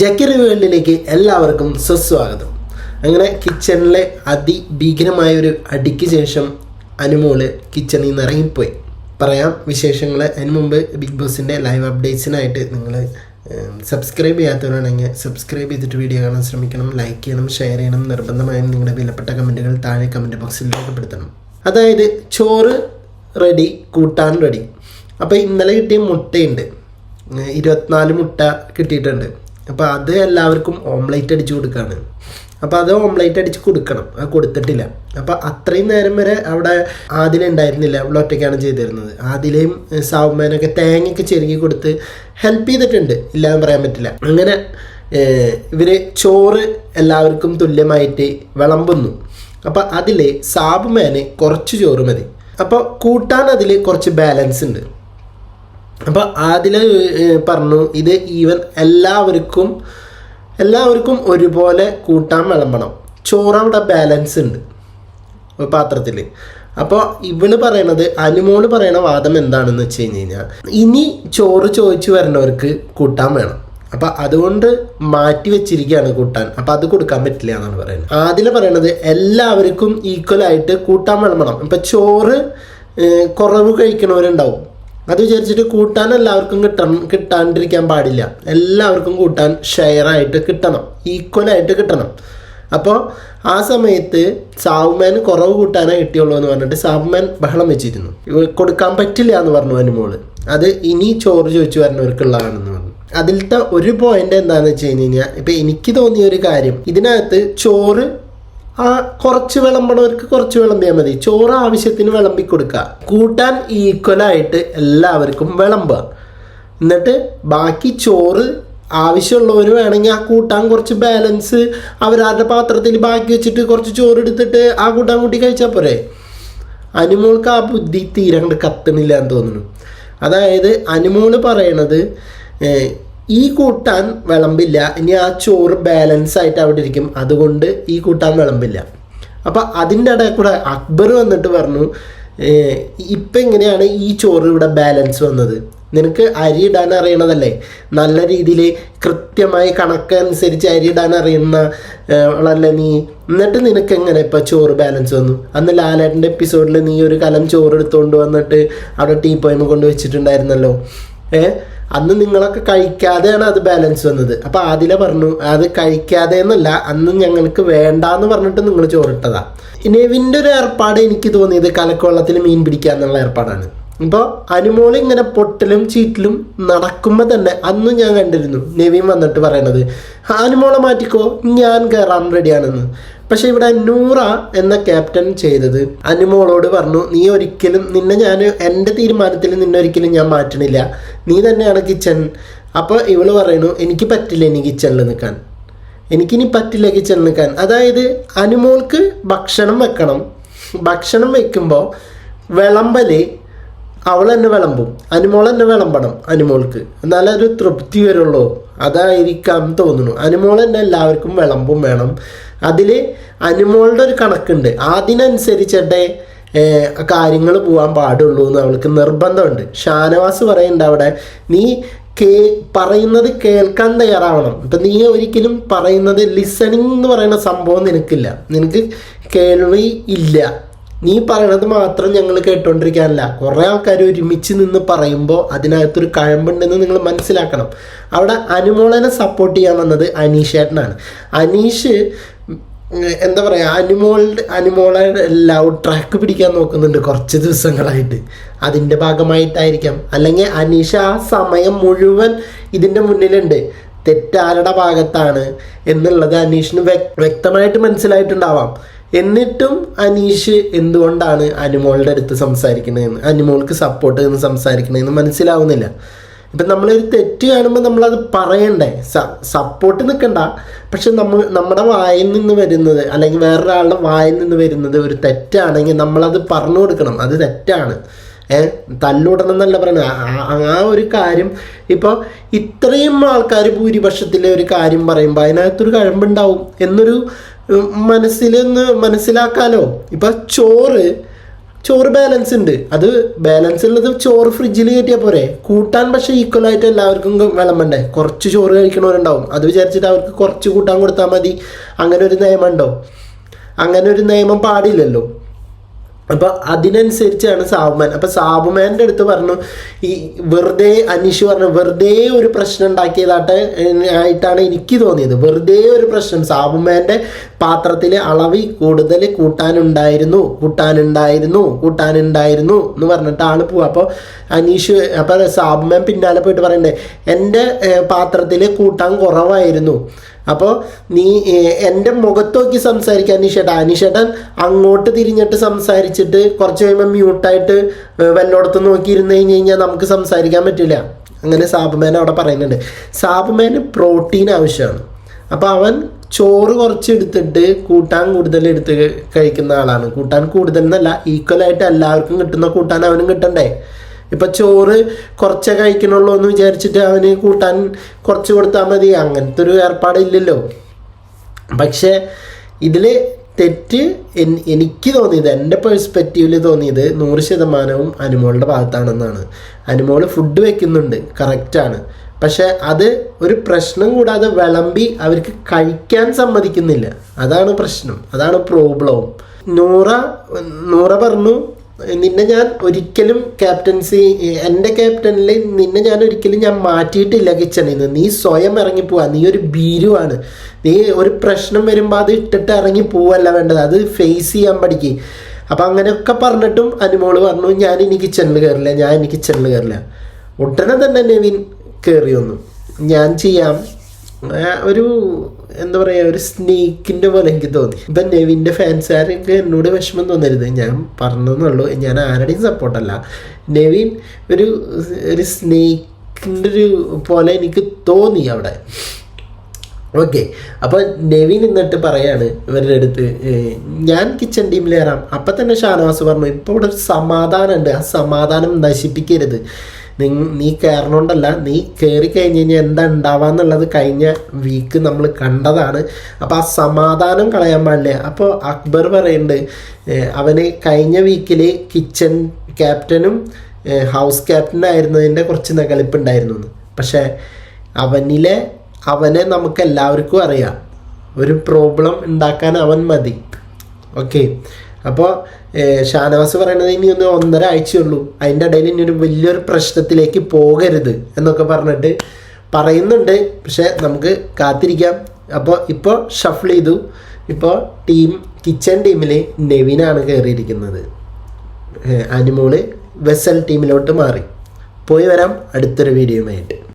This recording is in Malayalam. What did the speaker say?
ജക്കി വേൾഡിലേക്ക് എല്ലാവർക്കും സുസ്വാഗതം. അങ്ങനെ കിച്ചണിലെ അതിഭീകരമായ ഒരു അടിക്ക് ശേഷം അനുമോൾ കിച്ചണിൽ നിന്ന് ഇറങ്ങിപ്പോയി. പറയാം വിശേഷങ്ങൾ അതിന് മുമ്പ് ബിഗ് ബോസിന്റെ ലൈവ് അപ്ഡേറ്റ്സിനായിട്ട് നിങ്ങൾ സബ്സ്ക്രൈബ് ചെയ്യാത്തവരാണെങ്കിൽ സബ്സ്ക്രൈബ് ചെയ്തിട്ട് വീഡിയോ കാണാൻ ശ്രമിക്കണം. ലൈക്ക് ചെയ്യണം ഷെയർ ചെയ്യണം. നിർബന്ധമായും നിങ്ങളുടെ വിലപ്പെട്ട കമന്റുകൾ താഴെ കമന്റ് ബോക്സിൽ രേഖപ്പെടുത്തണം. അതായത് ചോറ് റെഡി കൂട്ടാൻ റെഡി അപ്പോൾ ഇന്നലെ കിട്ടിയ മുട്ടയുണ്ട്. ഇരുപത്തിനാല് മുട്ട കിട്ടിയിട്ടുണ്ട്. അപ്പോൾ അത് എല്ലാവർക്കും ഓംലൈറ്റ് അടിച്ച് കൊടുക്കുകയാണ് അപ്പോൾ അത് ഓംലൈറ്റ് അടിച്ച് കൊടുക്കണം. അത് കൊടുത്തിട്ടില്ല. അപ്പോൾ അത്രയും നേരം വരെ അവിടെ ആദില ഉണ്ടായിരുന്നില്ല. അവൾ ഒറ്റയ്ക്കാണ് ചെയ്തിരുന്നത്. ആദിലയും സാവുമാനൊക്കെ തേങ്ങയൊക്കെ ചെരുങ്ങി കൊടുത്ത് ഹെൽപ്പ് ചെയ്തിട്ടുണ്ട്. ഇല്ലാന്ന് പറയാൻ പറ്റില്ല. അങ്ങനെ ഇവർ ചോറ് എല്ലാവർക്കും തുല്യമായിട്ട് വിളമ്പുന്നു. അപ്പോൾ അതിൽ സാബുമാന് കുറച്ച് ചോറ് മതി. അപ്പോൾ കൂട്ടാൻ അതിൽ കുറച്ച് ബാലൻസ് ഉണ്ട്. അപ്പോൾ ആദില പറഞ്ഞു ഇത് ഈവൻ എല്ലാവർക്കും എല്ലാവർക്കും ഒരുപോലെ കൂട്ടാൻ വിളമ്പണം. ചോറ് അവിടെ ബാലൻസ് ഉണ്ട് പാത്രത്തിൽ അപ്പോൾ ഇവൾ പറയണത് അനുമോൾ പറയണ വാദം എന്താണെന്ന് വെച്ച് കഴിഞ്ഞ് കഴിഞ്ഞാൽ ഇനി ചോറ് ചോദിച്ചു വരണവർക്ക് കൂട്ടാൻ വേണം. അപ്പം അതുകൊണ്ട് മാറ്റി വെച്ചിരിക്കുകയാണ് കൂട്ടാൻ. അപ്പം അത് കൊടുക്കാൻ പറ്റില്ല എന്നാണ് പറയുന്നത്. ആദ്യം പറയണത് എല്ലാവർക്കും ഈക്വലായിട്ട് കൂട്ടാൻ വിളമ്പണം. ഇപ്പം ചോറ് കുറവ് കഴിക്കണവരുണ്ടാവും. അത് വിചാരിച്ചിട്ട് കൂട്ടാൻ എല്ലാവർക്കും കിട്ടണം കിട്ടാണ്ടിരിക്കാൻ പാടില്ല. എല്ലാവർക്കും കൂട്ടാൻ ഷെയർ ആയിട്ട് കിട്ടണം. ഈക്വലായിട്ട് കിട്ടണം. അപ്പോൾ ആ സമയത്ത് സാവുമാൻ കുറവ് കൂട്ടാനേ കിട്ടിയുള്ളൂ എന്ന് പറഞ്ഞിട്ട് സാവുമാൻ ബഹളം വെച്ചിരുന്നു. കൊടുക്കാൻ പറ്റില്ല എന്ന് പറഞ്ഞു അനുമോൾ അത് ഇനി ചോറ് ചോദിച്ചു വരുന്നവർക്കുള്ളതാണെന്ന് പറഞ്ഞു. അതിലത്തെ ഒരു പോയിന്റ് എന്താണെന്ന് വെച്ച് കഴിഞ്ഞ് കഴിഞ്ഞാൽ ഇപ്പം എനിക്ക് തോന്നിയ ഒരു കാര്യം. ഇതിനകത്ത് ചോറ് ആ കുറച്ച് വിളമ്പണവർക്ക് കുറച്ച് വിളമ്പിയാൽ മതി. ചോറ് ആവശ്യത്തിന് വിളമ്പി കൊടുക്കുക കൂട്ടാൻ ഈക്വലായിട്ട് എല്ലാവർക്കും വിളമ്പുക. എന്നിട്ട് ബാക്കി ചോറ് ആവശ്യമുള്ളവർ വേണമെങ്കിൽ ആ കൂട്ടാൻ കുറച്ച് ബാലൻസ് അവരവരുടെ പാത്രത്തിൽ ബാക്കി വെച്ചിട്ട് കുറച്ച് ചോറ് എടുത്തിട്ട് ആ കൂട്ടാൻ കൂട്ടി കഴിച്ചാൽ പോരെ. അനുമോൾക്ക് ആ ബുദ്ധി തീരണ്ട് കത്തണില്ല എന്ന് തോന്നുന്നു. അതായത് അനുമോൾ പറയണത് ഈ കൂട്ടാൻ വിളമ്പില്ല. ഇനി ആ ചോറ് ബാലൻസ് ആയിട്ട് അവിടെ ഇരിക്കും. അതുകൊണ്ട് ഈ കൂട്ടാൻ വിളമ്പില്ല. അപ്പോൾ അതിന്റെ ഇടയിൽ കൂടെ അക്ബർ വന്നിട്ട് പറഞ്ഞു ഇപ്പം എങ്ങനെയാണ് ഈ ചോറ് ഇവിടെ ബാലൻസ് വന്നത്? നിനക്ക് അരി ഇടാൻ അറിയണതല്ലേ? നല്ല രീതിയിൽ കൃത്യമായി കണക്കനുസരിച്ച് അരി ഇടാൻ അറിയുന്ന ആളല്ലേ നീ? എന്നിട്ട് നിനക്ക് എങ്ങനെ ഇപ്പൊ ചോറ് ബാലൻസ് വന്നു? അന്ന് ലാലേട്ടന്റെ എപ്പിസോഡിൽ നീ ഒരു കലം ചോറ് എടുത്തുകൊണ്ട് വന്നിട്ട് അവിടെ ടീ പോയിമ കൊണ്ട് വെച്ചിട്ടുണ്ടായിരുന്നല്ലോ. ഏ അന്ന് നിങ്ങളൊക്കെ കഴിക്കാതെയാണ് അത് ബാലൻസ് വന്നത്. അപ്പൊ ആദില പറഞ്ഞു അത് കഴിക്കാതെ എന്നല്ല അന്ന് ഞങ്ങൾക്ക് വേണ്ട എന്ന് പറഞ്ഞിട്ട് നിങ്ങൾ ചോറിട്ടതാ. നെവിന്റെ ഒരു ഏർപ്പാട് എനിക്ക് തോന്നിയത് കലക്കവെള്ളത്തിൽ മീൻ പിടിക്കുക എന്നുള്ള ഏർപ്പാടാണ്. ഇപ്പോൾ അനുമോൾ ഇങ്ങനെ പൊട്ടലും ചീറ്റിലും നടക്കുമ്പോൾ തന്നെ അന്ന് ഞാൻ കണ്ടിരുന്നു. നെവിൻ വന്നിട്ട് പറയണത് അനുമോളെ മാറ്റിക്കോ ഞാൻ കയറാൻ റെഡിയാണെന്ന്. പക്ഷെ ഇവിടെ നൂറ എന്ന ക്യാപ്റ്റൻ ചെയ്തത് അനുമോളോട് പറഞ്ഞു നീ ഒരിക്കലും നിന്നെ ഞാൻ എന്റെ തീരുമാനത്തിൽ നിന്നെ ഒരിക്കലും ഞാൻ മാറ്റണില്ല. നീ തന്നെയാണ് കിച്ചൺ. അപ്പോൾ ഇവൾ പറയുന്നു എനിക്ക് പറ്റില്ല ഇനി കിച്ചണിൽ നിൽക്കാൻ. എനിക്കിനി പറ്റില്ല കിച്ചണിൽ നിൽക്കാൻ. അതായത് അനുമോൾക്ക് ഭക്ഷണം വെക്കണം. ഭക്ഷണം വെക്കുമ്പോൾ വിളമ്പൽ അവൾ തന്നെ വിളമ്പും. അനുമോൾ തന്നെ വിളമ്പണം അനുമോൾക്ക് എന്നാലേ ഒരു തൃപ്തി വരുള്ളൂ. അതായിരിക്കാം തോന്നുന്നു. അനുമോൾ തന്നെ എല്ലാവർക്കും വിളമ്പും വേണം. അതിൽ അനുമോളുടെ ഒരു കണക്കുണ്ട്. അതിനനുസരിച്ചിട്ടേ കാര്യങ്ങൾ പോകാൻ പാടുള്ളൂ എന്ന് അവൾക്ക് നിർബന്ധമുണ്ട്. ഷാനവാസ് പറയുന്നുണ്ട് അവിടെ നീ കേ പറയുന്നത് കേൾക്കാൻ തയ്യാറാവണം. ഇപ്പം നീ ഒരിക്കലും പറയുന്നത് ലിസണിങ് എന്ന് പറയുന്ന സംഭവം നിനക്കില്ല. നിനക്ക് കേൾവി ഇല്ല. നീ പറയണത് മാത്രം ഞങ്ങൾ കേട്ടോണ്ടിരിക്കാനല്ല. കുറേ ആൾക്കാർ ഒരുമിച്ച് നിന്ന് പറയുമ്പോൾ അതിനകത്തൊരു കഴമ്പുണ്ടെന്ന് നിങ്ങൾ മനസ്സിലാക്കണം. അവിടെ അനുമോളനെ സപ്പോർട്ട് ചെയ്യാൻ വന്നത് അനീഷേട്ടനാണ് അനീഷ് എന്താ പറയുക അനുമോളുടെ അനുമോളെ ലവ് ട്രാക്ക് പിടിക്കാൻ നോക്കുന്നുണ്ട് കുറച്ച് ദിവസങ്ങളായിട്ട്. അതിന്റെ ഭാഗമായിട്ടായിരിക്കാം. അല്ലെങ്കിൽ അനീഷ ആ സമയം മുഴുവൻ ഇതിന്റെ മുന്നിലുണ്ട്. തെറ്റാരുടെ ഭാഗത്താണ് എന്നുള്ളത് അനീഷിന് വ്യക്തമായിട്ട് മനസ്സിലായിട്ടുണ്ടാവാം. എന്നിട്ടും അനീഷ് എന്തുകൊണ്ടാണ് അനുമോളുടെ അടുത്ത് സംസാരിക്കണതെന്ന് അനുമോൾക്ക് സപ്പോർട്ട് എന്ന് സംസാരിക്കണതെന്ന് മനസ്സിലാവുന്നില്ല. ഇപ്പം നമ്മളൊരു തെറ്റ് കാണുമ്പോൾ നമ്മളത് പറയണ്ടേ? സ സപ്പോർട്ട് നിൽക്കണ്ട. പക്ഷെ നമ്മൾ നമ്മുടെ വായിൽ നിന്ന് വരുന്നത് അല്ലെങ്കിൽ വേറൊരാളുടെ വായിൽ നിന്ന് വരുന്നത് ഒരു തെറ്റാണെങ്കിൽ നമ്മളത് പറഞ്ഞു കൊടുക്കണം. അത് തെറ്റാണ്. ഏ തല്ലുടണം എന്നല്ല പറയുന്നത്. ആ- ഒരു കാര്യം ഇപ്പോൾ ഇത്രയും ആൾക്കാർ ഭൂരിപക്ഷത്തിലെ ഒരു കാര്യം പറയുമ്പോൾ അതിനകത്തൊരു കഴമ്പുണ്ടാവും. എന്നൊരു മനസ്സിലൊന്ന് മനസ്സിലാക്കാലോ. ഇപ്പൊ ചോറ് ചോറ് ബാലൻസ് ഉണ്ട്. അത് ബാലൻസ് ഉള്ളത് ചോറ് ഫ്രിഡ്ജിൽ കയറ്റിയാൽ പോരെ. കൂട്ടാൻ പക്ഷേ ഈക്വൽ ആയിട്ട് എല്ലാവർക്കും വിളമ്പണ്ടേ. കുറച്ച് ചോറ് കഴിക്കണവരുണ്ടാവും. അത് വിചാരിച്ചിട്ട് അവർക്ക് കുറച്ച് കൂട്ടാൻ കൊടുത്താൽ മതി. അങ്ങനെ ഒരു നിയമം ഉണ്ടോ? അങ്ങനെ ഒരു നിയമം പാടില്ലല്ലോ. അപ്പൊ അതിനനുസരിച്ചാണ് സാബുമാൻ. അപ്പൊ സാബുമാന്റെ അടുത്ത് പറഞ്ഞു ഈ വെറുതെ അനീഷ് പറഞ്ഞു വെറുതെ ഒരു പ്രശ്നം ഉണ്ടാക്കിയതായിട്ട് ആയിട്ടാണ് എനിക്ക് തോന്നിയത്. വെറുതെ ഒരു പ്രശ്നം. സാബുമാന്റെ പാത്രത്തിൽ അളവ് കൂടുതൽ കൂട്ടാനുണ്ടായിരുന്നു കൂട്ടാനുണ്ടായിരുന്നു കൂട്ടാനുണ്ടായിരുന്നു എന്ന് പറഞ്ഞിട്ടാണ് പോവുക. പോവാ അപ്പോൾ അനീഷ് അപ്പൊ സാബുമാൻ പിന്നാലെ പോയിട്ട് പറയണ്ടേ എന്റെ പാത്രത്തിൽ കൂട്ടാൻ കുറവായിരുന്നു. അപ്പോൾ നീ എന്റെ മുഖത്ത് നോക്കി സംസാരിക്കാൻ അനീഷേട്ടൻ അനീഷേട്ടൻ അങ്ങോട്ട് തിരിഞ്ഞിട്ട് സംസാരിച്ചിട്ട് കുറച്ച് കഴിയുമ്പോൾ മ്യൂട്ടായിട്ട് വല്ലോടത്ത് നോക്കിയിരുന്ന് കഴിഞ്ഞ് കഴിഞ്ഞാൽ നമുക്ക് സംസാരിക്കാൻ പറ്റില്ല അങ്ങനെ സാബുമേൻ അവിടെ പറയുന്നുണ്ട്. സാബുമേന് പ്രോട്ടീൻ ആവശ്യമാണ്. അപ്പോൾ അവൻ ചോറ് കുറച്ച് എടുത്തിട്ട് കൂട്ടാൻ കൂടുതൽ എടുത്ത് കഴിക്കുന്ന ആളാണ്. കൂട്ടാൻ കൂടുതൽ എന്നല്ല ഈക്വലായിട്ട് എല്ലാവർക്കും കിട്ടുന്ന കൂട്ടാൻ അവനും കിട്ടണ്ടേ? ഇപ്പൊ ചോറ് കുറച്ചേ കഴിക്കണുള്ളൂ എന്ന് വിചാരിച്ചിട്ട് അവന് കൂട്ടാൻ കുറച്ച് കൊടുത്താൽ മതി. അങ്ങനത്തെ ഒരു ഏർപ്പാടില്ലല്ലോ. പക്ഷേ ഇതിൽ തെറ്റ് എൻ- എനിക്ക് തോന്നിയത് എന്റെ പേഴ്സ്പെക്റ്റീവിൽ തോന്നിയത് നൂറ് ശതമാനവും അനുമോളുടെ ഭാഗത്താണെന്നാണ്. അനുമോൾ ഫുഡ് വെക്കുന്നുണ്ട് കറക്റ്റാണ് പക്ഷേ അത് ഒരു പ്രശ്നം കൂടാതെ വിളമ്പി അവർക്ക് കഴിക്കാൻ സമ്മതിക്കുന്നില്ല. അതാണ് പ്രശ്നം അതാണ് പ്രോബ്ലവും നൂറ നൂറ പറഞ്ഞു നിന്നെ ഞാൻ ഒരിക്കലും ക്യാപ്റ്റൻസി എന്റെ ക്യാപ്റ്റനിൽ നിന്നെ ഞാൻ ഒരിക്കലും ഞാൻ മാറ്റിയിട്ടില്ല കിച്ചണിൽ നിന്ന് നീ സ്വയം ഇറങ്ങിപ്പോവാ. നീ ഒരു ഭീരുവാണ്. നീ ഒരു പ്രശ്നം വരുമ്പോൾ അത് ഇട്ടിട്ട് ഇറങ്ങി പോവല്ല വേണ്ടത്. അത് ഫേസ് ചെയ്യാൻ പഠിക്കുക അപ്പം അങ്ങനെയൊക്കെ പറഞ്ഞിട്ടും അനുമോൾ പറഞ്ഞു ഞാൻ ഇനി കിച്ചണിൽ കയറില്ല ഞാൻ ഇനി കിച്ചണിൽ കയറില്ല ഉടനെ തന്നെ നെവിൻ കയറി വന്നു ഞാൻ ചെയ്യാം. ഒരു എന്താ പറയുക ഒരു സ്നേക്കിന്റെ പോലെ എനിക്ക് തോന്നി. ഇപ്പം നെവിന്റെ ഫാൻസുകാരൊക്കെ എന്നോട് വിഷമം തോന്നരുത്. ഞാൻ പറഞ്ഞതെന്നുള്ളൂ ഞാൻ ആരുടെയും സപ്പോർട്ടല്ല നെവിൻ ഒരു ഒരു സ്നേക്കിന്റെ ഒരു പോലെ എനിക്ക് തോന്നി അവിടെ. ഓക്കെ അപ്പോൾ നെവിൻ എന്നിട്ട് പറയാണ് ഇവരുടെ അടുത്ത് ഞാൻ കിച്ചൺ ടീമിൽ കയറാം അപ്പം തന്നെ ഷാനവാസ് പറഞ്ഞു ഇപ്പോൾ ഇവിടെ ഒരു സമാധാനം ഉണ്ട് ആ സമാധാനം നശിപ്പിക്കരുത്. നീ നീ കയറണോണ്ടല്ല നീ കയറി കഴിഞ്ഞ് കഴിഞ്ഞാൽ എന്താ ഉണ്ടാവാന്നുള്ളത് കഴിഞ്ഞ വീക്ക് നമ്മൾ കണ്ടതാണ്. അപ്പോൾ ആ സമാധാനം കളയാൻ പാടില്ല? അപ്പോൾ അക്ബർ പറയുന്നുണ്ട് അവന് കഴിഞ്ഞ വീക്കിൽ കിച്ചൺ ക്യാപ്റ്റനും ഹൗസ് ക്യാപ്റ്റനായിരുന്നതിന്റെ കുറച്ച് നകളിപ്പുണ്ടായിരുന്നു പക്ഷേ അവനിലെ അവനെ നമുക്ക് എല്ലാവർക്കും അറിയാം. ഒരു പ്രോബ്ലം ഉണ്ടാക്കാൻ അവൻ മതി. ഓക്കെ അപ്പോൾ ഷാനവാസ് പറയുന്നത് ഇനി ഒന്ന് ഒന്നര ആഴ്ചയുള്ളൂ. അതിന്റെ ഇടയിൽ ഇനി ഒരു വലിയൊരു പ്രശ്നത്തിലേക്ക് പോകരുത് എന്നൊക്കെ പറഞ്ഞിട്ട് പറയുന്നുണ്ട്. പക്ഷേ നമുക്ക് കാത്തിരിക്കാം. അപ്പോൾ ഇപ്പോൾ ഷഫിൾ ചെയ്തു. ഇപ്പോൾ ടീം കിച്ചൺ ടീമിൽ നെവിനാണ് കയറിയിരിക്കുന്നത്. അനിമോൾ വെസൽ ടീമിലോട്ട് മാറി. പോയി വരാം അടുത്തൊരു വീഡിയോയുമായിട്ട്